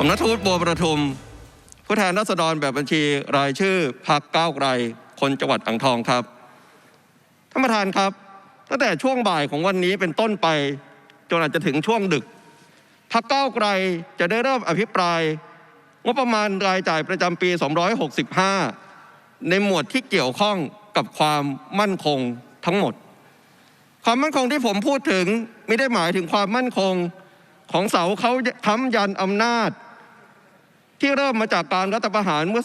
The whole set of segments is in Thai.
ผมนัทวุฒิบัวประทุม ผู้แทนราษฎรแบบบัญชีรายชื่อพักก้าวไกล คนจังหวัดอ่างทองครับท่านประธานครับ ตั้งแต่ช่วงบ่ายของวันนี้เป็นต้นไปจนอาจจะถึงช่วงดึกพักก้าวไกลจะได้เริ่มอภิปรายงบประมาณรายจ่ายประจำปี 265 ในหมวดที่เกี่ยวข้องกับความมั่นคงทั้งหมด ความมั่นคงที่ผมพูดถึงไม่ได้หมายถึงความมั่นคงของเสาเขาค้ำยันอำนาจ ที่เริ่มมาจากการรัฐประหารเมื่อ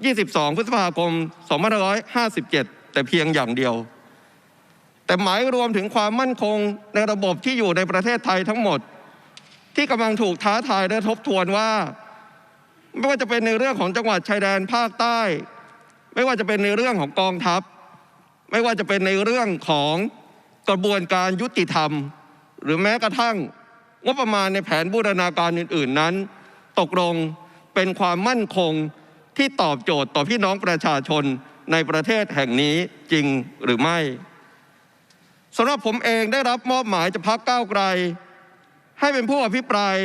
22 พฤษภาคม 2557 แต่เพียงอย่างเดียว แต่หมายรวมถึงความมั่นคงในระบบที่อยู่ในประเทศไทยทั้งหมด ที่กำลังถูกท้าทายและทบทวนว่า ไม่ว่าจะเป็นในเรื่องของจังหวัดชายแดนภาคใต้ ไม่ว่าจะเป็นในเรื่องของกองทัพ ไม่ว่าจะเป็นในเรื่องของกระบวนการยุติธรรม หรือแม้กระทั่งงบประมาณในแผนบูรณาการอื่น ๆนั้น ตกลง เป็นความมั่นคงที่ตอบโจทย์ต่อพี่น้องประชาชนในประเทศแห่งนี้จริงหรือไม่สำหรับผมเองได้รับมอบหมายจากพักก้าวไกล ให้เป็นผู้อภิปราย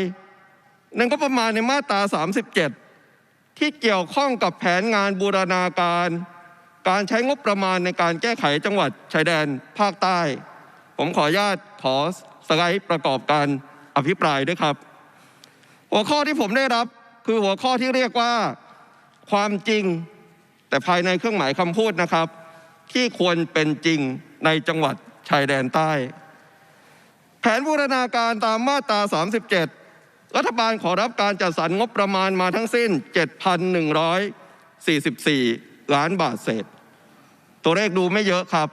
ในงบประมาณในมาตรา 37 ที่เกี่ยวข้องกับแผนงานบูรณาการ การใช้งบประมาณในการแก้ไขจังหวัดชายแดนภาคใต้ ผมขออนุญาตขอสไลด์ประกอบการอภิปรายด้วยครับ หัวข้อที่ผมได้รับ คือหัวข้อที่เรียกว่าความจริง แต่ภายในเครื่องหมายคำพูดนะครับ ที่ควรเป็นจริงในจังหวัดชายแดนใต้ แผนบูรณาการตามมาตรา 37 รัฐบาลขอรับการจัดสรรงบประมาณมาทั้งสิ้น 7,144 ล้านบาทเศษ ตัวเลขดูไม่เยอะครับ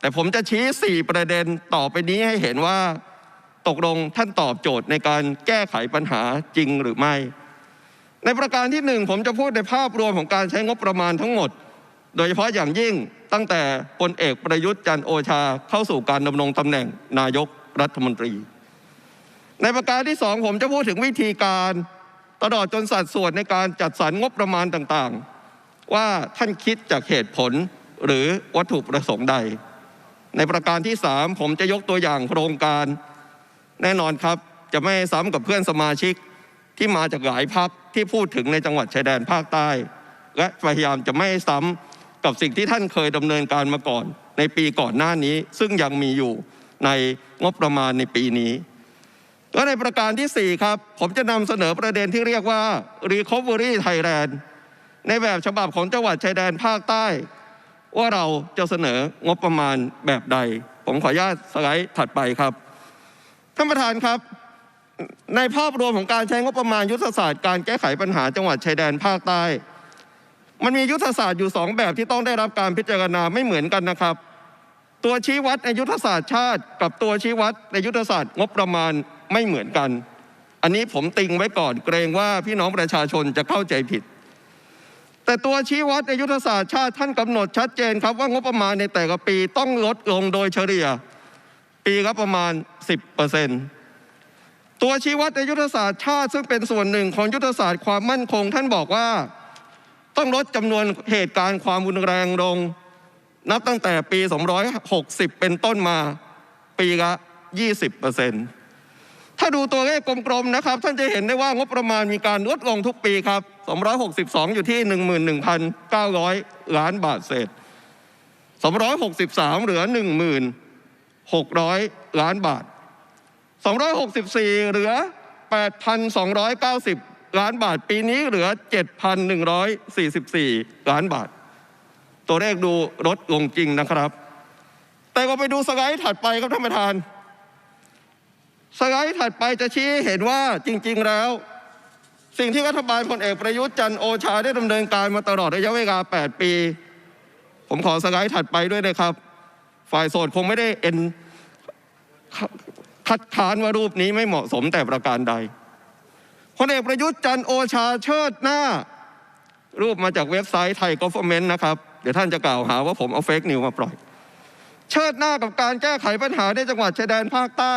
แต่ผมจะชี้ 4 ประเด็นต่อไปนี้ให้เห็นว่า ตกลงท่านตอบโจทย์ในการแก้ไขปัญหาจริงหรือไม่ ประการที่หนึ่งผมจะพูดในภาพรวมของการใช้งบประมาณทั้งหมด โดยเฉพาะอย่างยิ่งตั้งแต่พลเอกประยุทธ์จันโอชาเข้าสู่การดำรงตำแหน่งนายกรัฐมนตรี ในประการที่สองผมจะพูดถึงวิธีการตลอดจนสัดส่วนในการจัดสรรงบประมาณต่างๆ ว่าท่านคิดจากเหตุผลหรือวัตถุประสงค์ใด ในประการที่สามผมจะยกตัวอย่างโครงการ แน่นอนครับจะไม่ซ้ำกับเพื่อนสมาชิกที่มาจากหลายพัก ที่พูดถึงในจังหวัดชายแดนภาคใต้ และพยายามจะไม่ซ้ำกับสิ่งที่ท่านเคยดำเนินการมาก่อน ในปีก่อนหน้านี้ ซึ่งยังมีอยู่ในงบประมาณในปีนี้และในประการที่ 4 ครับ ผมจะนำเสนอประเด็นที่เรียกว่า Recovery Thailand ในแบบฉบับของจังหวัดชายแดนภาคใต้ ว่าเราจะเสนองบประมาณแบบใด ผมขออนุญาตสไลด์ถัดไปครับ ท่านประธานครับ ในภาพรวมของการใช้งบประมาณยุทธศาสตร์การแก้ไขปัญหาจังหวัดชายแดนภาคใต้ มันมียุทธศาสตร์อยู่สองแบบที่ต้องได้รับการพิจารณาไม่เหมือนกันนะครับ ตัวชี้วัดในยุทธศาสตร์ชาติ กับตัวชี้วัดในยุทธศาสตร์งบประมาณไม่เหมือนกัน อันนี้ผมติงไว้ก่อนเกรงว่าพี่น้องประชาชนจะเข้าใจผิด แต่ตัวชี้วัดในยุทธศาสตร์ชาติท่านกำหนดชัดเจนครับว่างบประมาณในแต่ละปีต้องลดลงโดยเฉลี่ย ปีละประมาณ 10%ตั ตัวชี้วัดในยุทธศาสตร์ชาติซึ่งเป็นส่วนหนึ่งของยุทธศาสตร์ความมั่นคง ท่านบอกว่าต้องลดจำนวนเหตุการณ์ความรุนแรงลง นับตั้งแต่ปี 260 เป็นต้นมาปีละ 20%ถ้าดูตัวเลขกลมๆนะครับ ท่านจะเห็นได้ว่างบประมาณมีการลดลงทุกปีครับ 262 อยู่ที่ 11,900 ล้านบาทเศษ 263 เหลือ 1,600 ล้านบาท 264 เหลือ 8,290 ล้านบาท ปีนี้เหลือ 7,144 ล้านบาท ตัวเลขดูลดลงจริงนะครับ แต่ก็ไปดูสไลด์ถัดไปครับท่านประธาน สไลด์ถัดไปจะชี้เห็นว่าจริง ๆ แล้ว สิ่งที่รัฐบาลพลเอกประยุทธ์จันโอชาได้ดำเนินการมาตลอดระยะเวลา 8 ปี ผมขอสไลด์ถัดไปด้วยนะครับ ฝ่ายโสดคงไม่ได้เอ็น คัดค้านว่ารูปนี้ไม่เหมาะสมแต่ประการใดพลเอกประยุทธ์จันโอชาเชิดหน้า รูปมาจากเว็บไซต์ไทยกอฟเมนต์นะครับ เดี๋ยวท่านจะกล่าวหาว่าผมเอาเฟกนิวมาปล่อย เชิดหน้ากับการแก้ไขปัญหาในจังหวัดชายแดนภาคใต้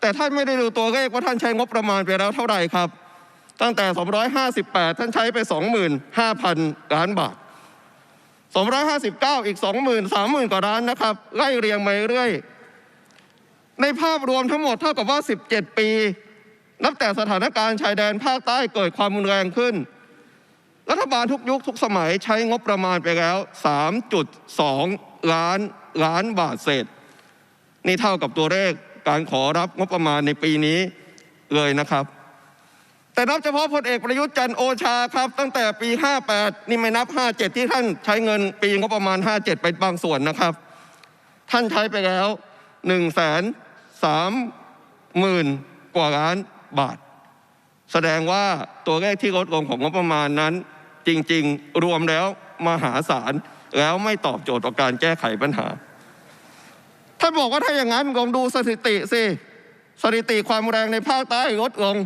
แต่ท่านไม่ได้ดูตัวเลขว่าท่านใช้งบประมาณไปแล้วเท่าไหร่ครับ ตั้งแต่ 258 ท่านใช้ไป 25,000 ล้านบาท 259 อีก 20,000 30,000 กว่าล้านนะครับไล่เรียงมาเรื่อย ในภาพรวมทั้งหมดเท่ากับว่า 17 ปี นับแต่สถานการณ์ชายแดนภาคใต้เกิดความรุนแรงขึ้น รัฐบาลทุกยุคทุกสมัยใช้งบประมาณไปแล้ว 3.2 ล้านล้านบาทเศษ นี่เท่ากับตัวเลขการขอรับงบประมาณในปีนี้เลยนะครับ แต่นับเฉพาะพลเอกประยุทธ์จันโอชาครับ ตั้งแต่ปี 58 นี่ไม่นับ 57 ที่ท่านใช้เงินปีงบประมาณ 57 ไปบางส่วนนะครับ ท่านใช้ไปแล้ว1นึ่งแสน สามหมื่นกว่าล้านบาท แสดงว่าตัวเลขที่ลดลงของงบประมาณนั้น จริงๆ รวมแล้วมหาศาลแล้วไม่ตอบโจทย์ต่อการแก้ไขปัญหาท่านบอกว่าถ้าอย่างนั้นลองดูสถิติสิสถิติความแรงในภาคใต้ลดลง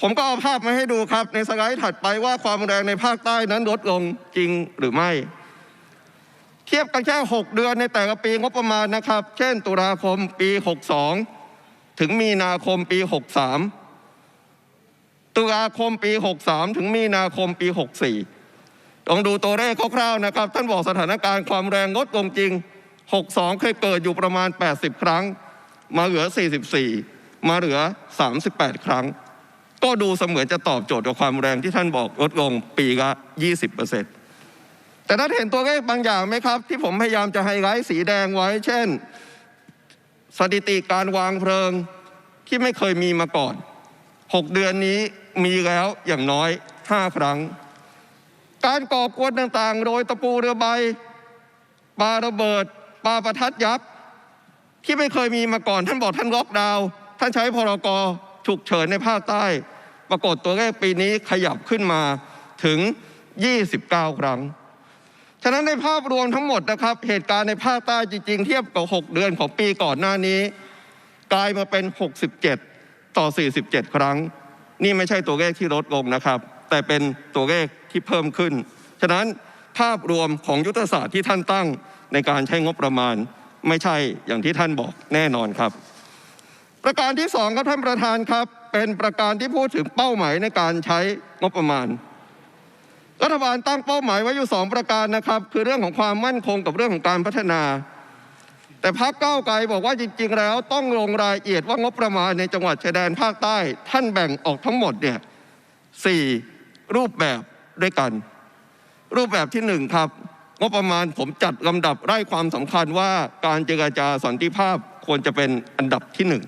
ผมก็เอาภาพมาให้ดูครับ ในสไลด์ถัดไปว่าความแรงในภาคใต้นั้นลดลงจริงหรือไม่ เทียบกันแค่ 6 เดือนในแต่ละปีงบประมาณนะครับ เช่น ตุลาคมปี 62 ถึงมีนาคมปี 63 ตุลาคมปี 63 ถึงมีนาคมปี 64ลองดูตัวเลขคร่าวๆนะครับ ท่านบอกสถานการณ์ความแรงลดลงจริง 62 เคยเกิดอยู่ประมาณ 80 ครั้ง มาเหลือ 44 มาเหลือ 38 ครั้ง ก็ดูเสมือนจะตอบโจทย์กับความแรงที่ท่านบอกลดลงปีละ 20% แต่ท่านเห็นตัวเลขบางอย่างไหมครับ ที่ผมพยายามจะไฮไลท์สีแดงไว้ เช่น สถิติการวางเพลิงที่ไม่เคยมีมาก่อน 6 เดือนนี้มีแล้วอย่างน้อย 5 ครั้ง การก่อกวนต่างๆ โดยตะปูเรือใบปาระเบิดปาประทัดยักษ์ที่ไม่เคยมีมาก่อน ท่านบอกท่านล็อกดาวน์ท่านใช้พรกฉุกเฉินในภาคใต้ ปรากฏตัวเลขปีนี้ขยับขึ้นมาถึง 29 ครั้ง ฉะนั้นในภาพรวมทั้งหมดนะครับ เหตุการณ์ในภาคใต้จริง ๆ เทียบกับ 6 เดือนของปีก่อนหน้านี้ กลายมาเป็น 67 ต่อ 47 ครั้ง นี่ไม่ใช่ตัวเลขที่ลดลงนะครับ แต่เป็นตัวเลขที่เพิ่มขึ้น ฉะนั้นภาพรวมของยุทธศาสตร์ที่ท่านตั้งในการใช้งบประมาณ ไม่ใช่อย่างที่ท่านบอกแน่นอนครับ ประการที่สองครับท่านประธานครับ เป็นประการที่พูดถึงเป้าหมายในการใช้งบประมาณ รัฐบาลตั้งเป้าหมายไว้อยู่สองประการนะครับ คือเรื่องของความมั่นคงกับเรื่องของการพัฒนา แต่พรรคก้าไกลบอกว่าจริง ๆ แล้วต้องลงรายละเอียดว่างบประมาณในจังหวัดชายแดนภาคใต้ ท่านแบ่งออกทั้งหมดเนี่ยสี่รูปแบบด้วยกัน รูปแบบที่หนึ่งครับงบประมาณผมจัดลำดับไล่ความสำคัญว่าการเจรจาสันติภาพควรจะเป็นอันดับที่หนึ่ง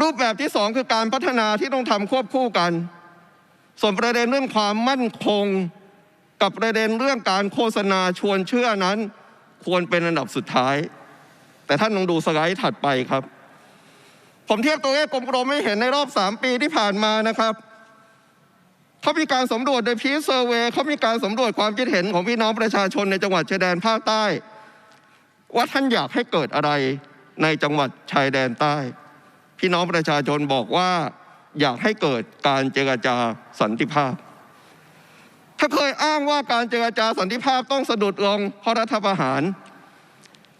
รูปแบบที่สองคือการพัฒนาที่ต้องทำควบคู่กัน ส่วนประเด็นเรื่องความมั่นคงกับประเด็นเรื่องการโฆษณาชวนเชื่อนั้น ควรเป็นอันดับสุดท้าย แต่ท่านลองดูสไลด์ถัดไปครับ ผมเทียบตัวเลขกลมๆไม่เห็นในรอบ 3 ปีที่ผ่านมานะครับเขามีการสำรวจโดยพีซเซอร์เวย์เขามีการสำรวจความคิดเห็นของพี่น้องประชาชนในจังหวัดชายแดนภาคใต้ ว่าท่านอยากให้เกิดอะไรในจังหวัดชายแดนใต้ พี่น้องประชาชนบอกว่า อยากให้เกิดการเจรจาสันติภาพ ถ้าเคยอ้างว่าการเจรจาสันติภาพต้องสะดุดลงเพราะรัฐประหาร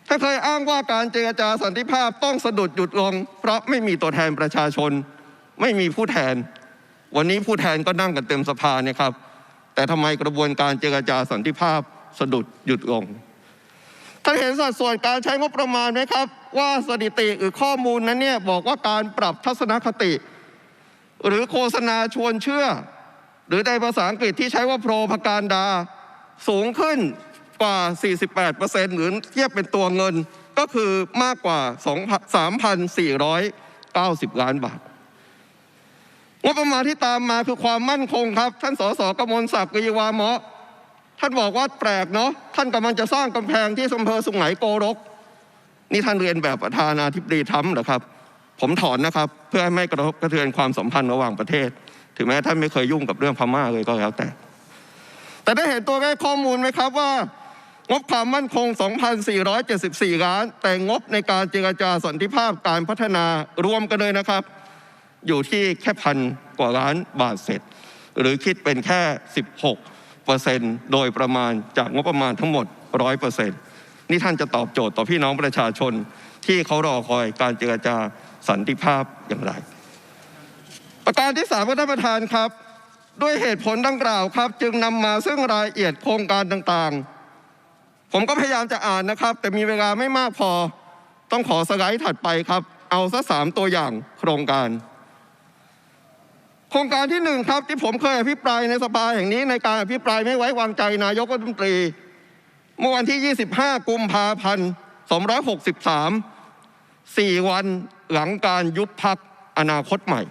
ถ้าเคยอ้างว่าการเจรจาสันติภาพต้องสะดุดหยุดลง เพราะไม่มีตัวแทนประชาชน ไม่มีผู้แทน วันนี้ผู้แทนก็นั่งกันเต็มสภาเนี่ยครับ แต่ทำไมกระบวนการเจรจาสันติภาพสะดุดหยุดลงท่านเห็นสัดส่วนการใช้งบประมาณไหมครับ ว่าสถิติหรือข้อมูลนั้นเนี่ยบอกว่าการปรับทัศนคติ หรือโฆษณาชวนเชื่อ หรือในภาษาอังกฤษที่ใช้ว่าโปรพการดา สูงขึ้นกว่า 48%หรือเทียบเป็นตัวเงินก็คือมากกว่า 3,490 ล้านบาท งบประมาณที่ตามมาคือความมั่นคงครับ ท่านสสกมลศักดิ์กยวาเมาะท่านบอกว่าแปลกเนาะท่านกำลังจะสร้างกำแพงที่อำเภอสุไหงโกรก นี่ท่านเรียนแบบประธานาธิบดีทรัมเหรอครับ ผมถอนนะครับ เพื่อให้ไม่กระทบกระเทือนความสัมพันธ์ระหว่างประเทศ ถึงแม้ท่านไม่เคยยุ่งกับเรื่องพม่าเลยก็แล้วแต่ แต่ได้เห็นตัวเลขข้อมูลไหมครับว่างบความมั่นคง 2,474 ล้าน แต่งบในการเจรจาสันติภาพการพัฒนารวมกันเลยนะครับ อยู่ที่แค่พันกว่าล้านบาทเศษหรือคิดเป็นแค่ 16เปอร์เซนต์โดยประมาณจากงบประมาณทั้งหมด 100เปอร์เซนต์นี่ท่านจะตอบโจทย์ต่อพี่น้องประชาชนที่เขารอคอยการเจรจา สันติภาพอย่างไร ประการที่สามท่านประธานครับ ด้วยเหตุผลดังกล่าวครับ จึงนำมาซึ่งรายละเอียดโครงการต่างๆ ผมก็พยายามจะอ่านนะครับ แต่มีเวลาไม่มากพอต้องขอสไลด์ถัดไปครับ เอาสักสามตัวอย่างโครงการ โครงการที่หนึ่งครับ ที่ผมเคยอภิปรายในสภาแห่งนี้ในการอภิปรายไม่ไว้วางใจนายกรัฐมนตรีเมื่อวันที่ 25 กุมภาพันธ์ 263 4 วัน หลังการยุบพักอนาคตใหม่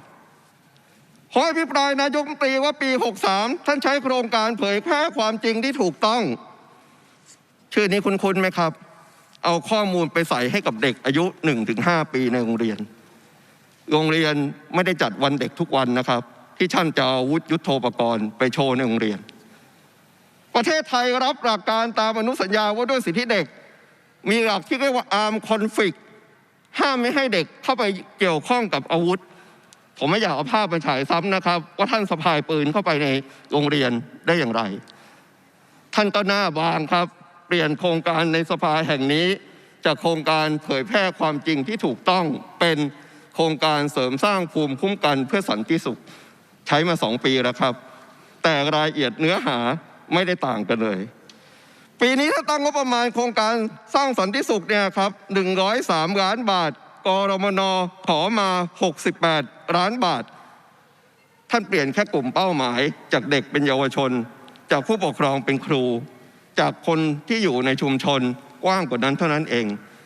ขออภิปรายนายกรัฐมนตรีว่าปี 63 ท่านใช้โครงการเผยแพร่ความจริงที่ถูกต้อง ชื่อนี้คุ้นๆไหมครับ เอาข้อมูลไปใส่ให้กับเด็กอายุ 1-5 ปีในโรงเรียน โรงเรียนไม่ได้จัดวันเด็กทุกวันนะครับ ที่ท่านจะเอาอาวุธยุทโธปกรณ์ไปโชว์ในโรงเรียน ประเทศไทยรับหลักการตามอนุสัญญาว่าด้วยสิทธิเด็ก มีหลักที่เรียกว่า arm conflict ห้ามไม่ให้เด็กเข้าไปเกี่ยวข้องกับอาวุธ ผมไม่อยากเอาภาพไปฉายซ้ำนะครับ ว่าท่านสะพายปืนเข้าไปในโรงเรียนได้อย่างไร ท่านก็หน้าบางครับ เปลี่ยนโครงการในสภาแห่งนี้ จากโครงการเผยแพร่ความจริงที่ถูกต้องเป็นโครงการเสริมสร้างภูมิคุ้มกันเพื่อสันติสุข ใช้มาสองปีแล้วครับ แต่รายละเอียดเนื้อหาไม่ได้ต่างกันเลย ปีนี้ถ้าตั้งงบประมาณโครงการสร้างสันติสุขเนี่ยครับ103 ล้านบาทกรมนขอมา 68 ล้านบาท ท่านเปลี่ยนแค่กลุ่มเป้าหมาย จากเด็กเป็นเยาวชน จากผู้ปกครองเป็นครู จากคนที่อยู่ในชุมชนกว้างกว่านั้นเท่านั้นเอง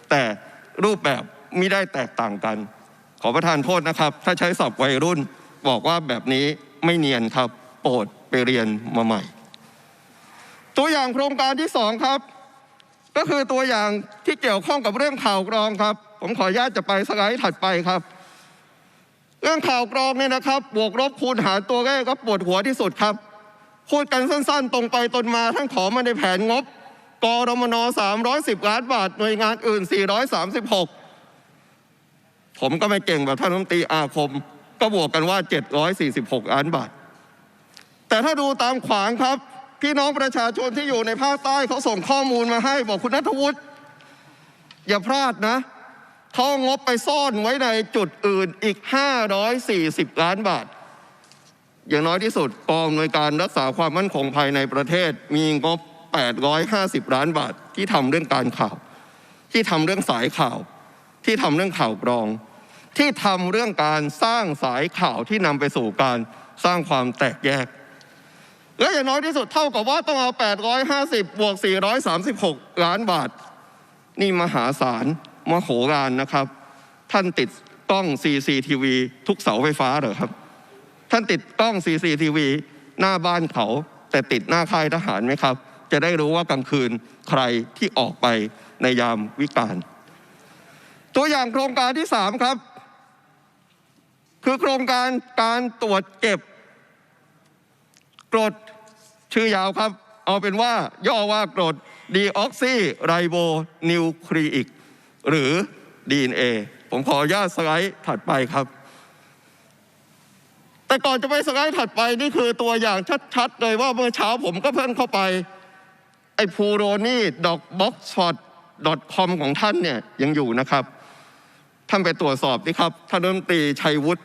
แต่รูปแบบไมิได้แตกต่างกัน ขอประทานโทษนะครับ ถ้าใช้ศัพท์วัยรุ่น บอกว่าแบบนี้ไม่เนียนครับ โปรดไปเรียนมาใหม่ ตัวอย่างโครงการที่สองครับ ก็คือตัวอย่างที่เกี่ยวข้องกับเรื่องข่าวกรองครับ ผมขออนุญาตจะไปสไลด์ถัดไปครับ เรื่องข่าวกรองเนี่ยนะครับ บวกลบคูณหารตัวเลขก็ปวดหัวที่สุดครับ พูดกันสั้นๆ ตรงไปตรงมาทั้งขอมาในแผนงบกรมน310 ล้านบาท หน่วยงานอื่น 436 ผมก็ไม่เก่งแบบท่านรัฐมนตรีอาคม ก็บวกกันว่า 746 ล้านบาท แต่ถ้าดูตามขวางครับ พี่น้องประชาชนที่อยู่ในภาคใต้เขาส่งข้อมูลมาให้ บอกคุณนัทวุฒิอย่าพลาดนะเขาเอางบไปซ่อนไว้ในจุดอื่นอีก 540 ล้านบาท อย่างน้อยที่สุดกองอำนวยการรักษาความมั่นคงภายในประเทศ มีงบ 850 ล้านบาท ที่ทำเรื่องการข่าว ที่ทำเรื่องสายข่าว ที่ทำเรื่องข่าวกรอง ที่ทำเรื่องการสร้างสายข่าวที่นำไปสู่การสร้างความแตกแยก และอย่างน้อยที่สุดเท่ากับว่าต้องเอา 850 บวก 436 ล้านบาท นี่มหาศาลมโหฬารนะครับ ท่านติดกล้อง CCTV ทุกเสาไฟฟ้าเหรอครับ ท่านติดกล้อง CCTV หน้าบ้านเขา แต่ติดหน้าค่ายทหารไหมครับ จะได้รู้ว่ากลางคืนใครที่ออกไปในยามวิกาลตัวอย่างโครงการที่สามครับ คือโครงการการตรวจเก็บ กรดชื่อยาวครับ เอาเป็นว่าย่อว่ากรดดีออกซิไรโบนิวคลีอิกหรือ DNA ผมขออนุญาตสไลด์ถัดไปครับ แต่ก่อนจะไปสไลด์ถัดไปนี่คือตัวอย่างชัดๆ เลยว่าเมื่อเช้าผมก็เพิ่งเข้าไป ไอ้พูโรนี่ดอกบ็อกซ์ฟอร์ด .com ของท่านเนี่ยยังอยู่นะครับ ท่านไปตรวจสอบดิครับท่านรัฐมนตรีชัยวุฒิ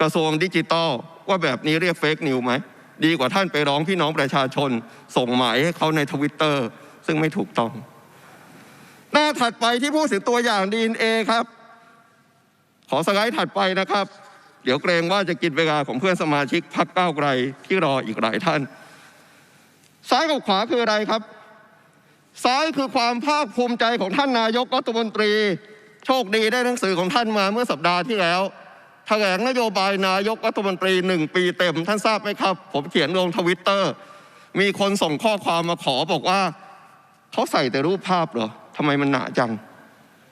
กระทรวงดิจิตอลว่าแบบนี้เรียกเฟกนิวไหม ดีกว่าท่านไปร้องพี่น้องประชาชน ส่งหมายให้เขาในทวิตเตอร์ซึ่งไม่ถูกต้อง หน้าถัดไปที่พูดถึงตัวอย่าง DNA ครับ ขอสไลด์ถัดไปนะครับ เดี๋ยวเกรงว่าจะกินเวลาของเพื่อนสมาชิกพรรคก้าวไกลที่รออีกหลายท่าน ซ้ายกับขวาคืออะไรครับ ซ้ายคือความภาคภูมิใจของท่านนายกรัฐมนตรี โชคดีได้หนังสือของท่านมาเมื่อสัปดาห์ที่แล้ว แถลงนโยบายนายกรัฐมนตรีหนึ่งปีเต็ม ท่านทราบไหมครับ ผมเขียนลงทวิตเตอร์ มีคนส่งข้อความมาขอบอกว่าเขาใส่แต่รูปภาพเหรอทำไมมันหนาจัง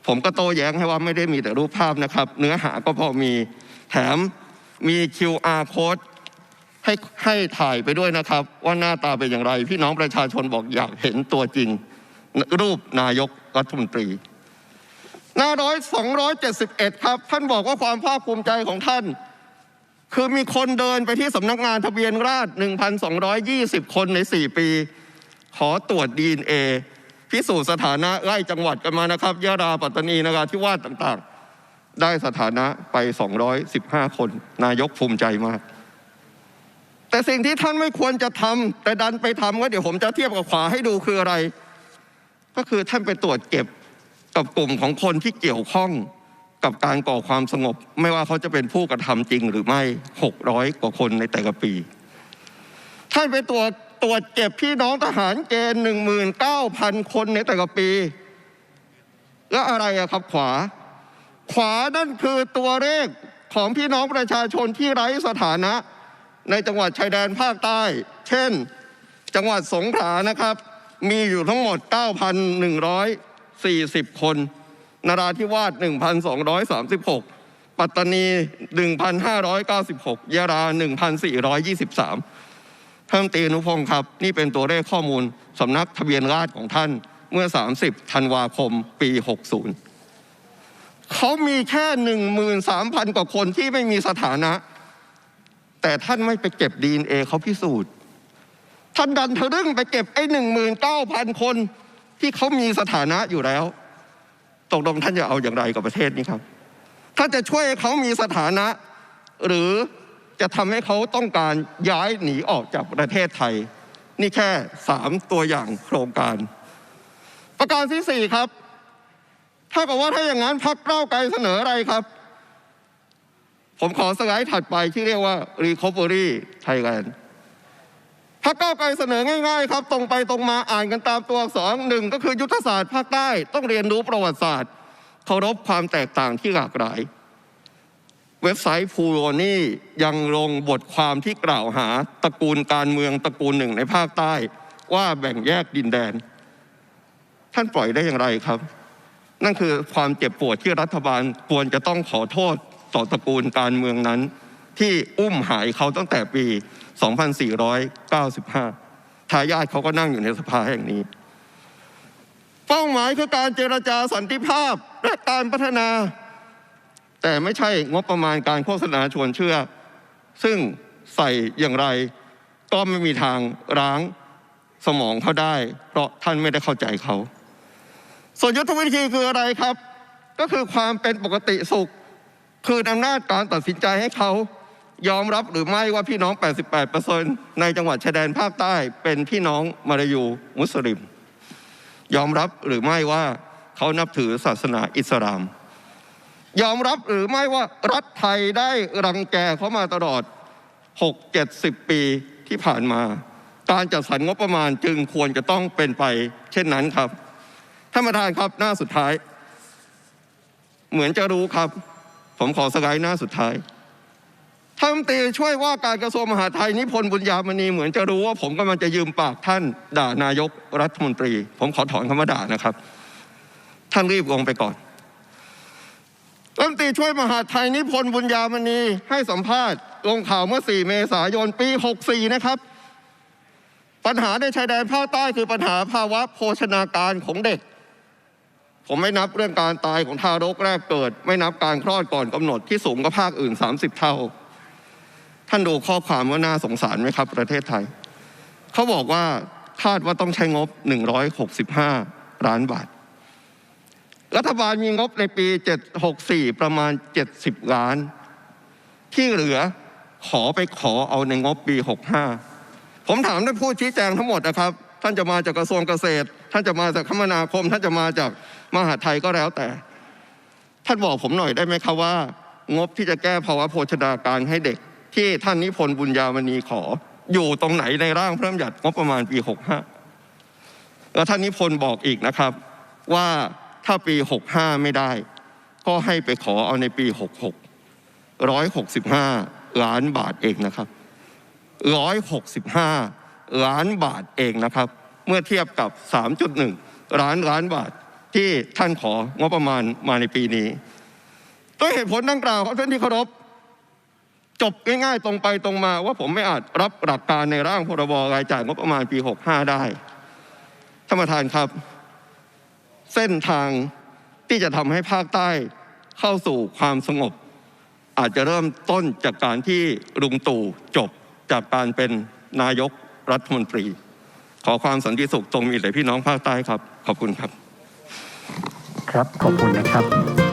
ผมก็โต้แย้งให้ว่าไม่ได้มีแต่รูปภาพนะครับ เนื้อหาก็พอมีแถมมี QR code ให้ให้ถ่ายไปด้วยนะครับ ว่าหน้าตาเป็นอย่างไร พี่น้องประชาชนบอกอยากเห็นตัวจริง รูปนายกรัฐมนตรี หน้าร้อยสองร้อยเจ็ดสิบเอ็ดครับ ท่านบอกว่าความภาคภูมิใจของท่าน คือมีคนเดินไปที่สำนักงานทะเบียนราษฎร์1,220 คนใน 4 ปี ขอตรวจ DNA พิสูจน์สถานะไล่จังหวัดกันมานะครับยะราปัตตานีนราธิวาสต่างๆ ได้สถานะไป 215 คน นายกภูมิใจมาก แต่สิ่งที่ท่านไม่ควรจะทำแต่ดันไปทำก็เดี๋ยวผมจะเทียบกับขวาให้ดูคืออะไร ก็คือท่านไปตรวจเก็บ กับกลุ่มของคนที่เกี่ยวข้องกับการก่อความสงบ ไม่ว่าเขาจะเป็นผู้กระทำจริงหรือไม่ 600 กว่าคนในแต่ละปี ท่านไปตรวจตรวจเก็บพี่น้องทหารเกณฑ์19,000 คนในแต่ละปี แล้วอะไรอะครับขวา ขวานั่นคือตัวเลขของพี่น้องประชาชนที่ไร้สถานะ ในจังหวัดชายแดนภาคใต้ เช่น จังหวัดสงขลานะครับ มีอยู่ทั้งหมด 9,100 40 คน นราธิวาส1,236 ปัตตานี 1,596 ยะลา 1,423 ท่านตีนุพงศ์ครับ นี่เป็นตัวเลขข้อมูลสำนักทะเบียนราษฎรของท่านเมื่อ 30 ธันวาคม ปี 60 เขามีแค่ 13,000 กว่าคนที่ไม่มีสถานะ แต่ท่านไม่ไปเก็บดีเอเขาพิสูจน์ท่านดันทะลึ่งไปเก็บไอ้หนึ่งหมื่นเก้าพันคน ที่เขามีสถานะอยู่แล้วตกลงท่านจะเอาอย่างไรกับประเทศนี้ครับท่านจะช่วยให้เขามีสถานะ หรือจะทำให้เขาต้องการย้ายหนีออกจากประเทศไทย นี่แค่สามตัวอย่างโครงการ ประการที่สี่ครับถ้ากับว่าถ้าอย่างนั้นพักเก้าไกลเสนออะไรครับ ผมขอสไลด์ถัดไปที่เรียกว่า Recovery Thailand พรรคก้าวไกลเสนอง่ายๆครับตรงไปตรงมาอ่านกันตามตัวอักษรหนึ่งก็คือยุทธศาสตร์ภาคใต้ต้องเรียนรู้ประวัติศาสตร์เคารพความแตกต่างที่หลากหลาย เว็บไซต์พูโรนี่ยังลงบทความที่กล่าวหาตระกูลการเมืองตระกูลหนึ่งในภาคใต้ ว่าแบ่งแยกดินแดน ท่านปล่อยได้อย่างไรครับ นั่นคือความเจ็บปวดที่รัฐบาลควรจะต้องขอโทษต่อตระกูลการเมืองนั้น ที่อุ้มหายเขาตั้งแต่ปี 2495 ทายาทเขาก็นั่งอยู่ในสภาแห่งนี้ เป้าหมายคือการเจรจาสันติภาพและการพัฒนา แต่ไม่ใช่งบประมาณการโฆษณาชวนเชื่อ ซึ่งใส่อย่างไรก็ไม่มีทางร้างสมองเขาได้ เพราะท่านไม่ได้เข้าใจเขา ส่วนยุทธวิธีคืออะไรครับ ก็คือความเป็นปกติสุข คืออำนาจการตัดสินใจให้เขา ยอมรับหรือไม่ว่าพี่น้อง 88%ในจังหวัดชายแดนภาคใต้เป็นพี่น้องมาลายูมุสลิม ยอมรับหรือไม่ว่าเขานับถือศาสนาอิสลาม ยอมรับหรือไม่ว่ารัฐไทยได้รังแกเขามาตลอด 6-70 ปีที่ผ่านมา การจัดสรรงบประมาณจึงควรจะต้องเป็นไป เช่นนั้นครับท่านประธานครับหน้าสุดท้าย เหมือนจะรู้ครับ ผมขอสไลด์หน้าสุดท้าย ท่านมตีช่วยว่าการกระทรวงมหาดไทยนิพนธ์บุญญามณีเหมือนจะรู้ว่าผมกำลังจะยืมปากท่านด่านายกรัฐมนตรี ผมขอถอนคำว่าด่านะครับ ท่านรีบลงไปก่อนรัฐมนตรีช่วยมหาดไทยนิพนธ์บุญญามณีให้สัมภาษณ์ลงข่าวเมื่อ 4 เมษายนปี 64 นะครับ ปัญหาในชายแดนภาคใต้คือปัญหาภาวะโภชนาการของเด็ก ผมไม่นับเรื่องการตายของทารกแรกเกิด ไม่นับการคลอดก่อนกำหนดที่สูงกว่าภาคอื่น 30 เท่าานดูข้อความว่าน่าสงสารไหมครับ ประเทศไทย เขาบอกว่าคาดว่าต้องใช้งบ 165 ล้านบาท รัฐบาลมีงบในปี 764 ประมาณ 70 ล้าน ที่เหลือขอไปขอเอาในงบปี 65 ผมถามท่านผู้ชี้แจงทั้งหมดนะครับ ท่านจะมาจากกระทรวงเกษตร ท่านจะมาจากคมนาคม ท่านจะมาจากมหาไทยก็แล้วแต่ ท่านบอกผมหน่อยได้ไหมครับว่า งบที่จะแก้ภาวะโภชนาการให้เด็ก ที่ท่านนิพนธ์บุญญามณีขอ อยู่ตรงไหนในร่างพระราชบัญญัติงบประมาณปี65แล้วท่านนิพนธ์บอกอีกนะครับ ว่าถ้าปี 65 ไม่ได้ ก็ให้ไปขอเอาในปี 66 165 ล้านบาทเองนะครับ 165 ล้านบาทเองนะครับ เมื่อเทียบกับ 3.1 ล้านล้านบาทที่ท่านของบประมาณมาในปีนี้ ด้วยเหตุผลดังกล่าวครับท่านที่เคารพ จบง่ายๆ ตรงไปตรงมาว่าผมไม่อาจรับหลักการในร่างพรบรายจ่ายงบประมาณปี 65 ได้ท่านประธานครับ เส้นทางที่จะทำให้ภาคใต้เข้าสู่ความสงบ อาจจะเริ่มต้นจากการที่ลุงตู่จบจากการเป็นนายกรัฐมนตรี ขอความสันติสุขตรงมีแด่พี่น้องภาคใต้ครับ ขอบคุณครับ ครับขอบคุณนะครับ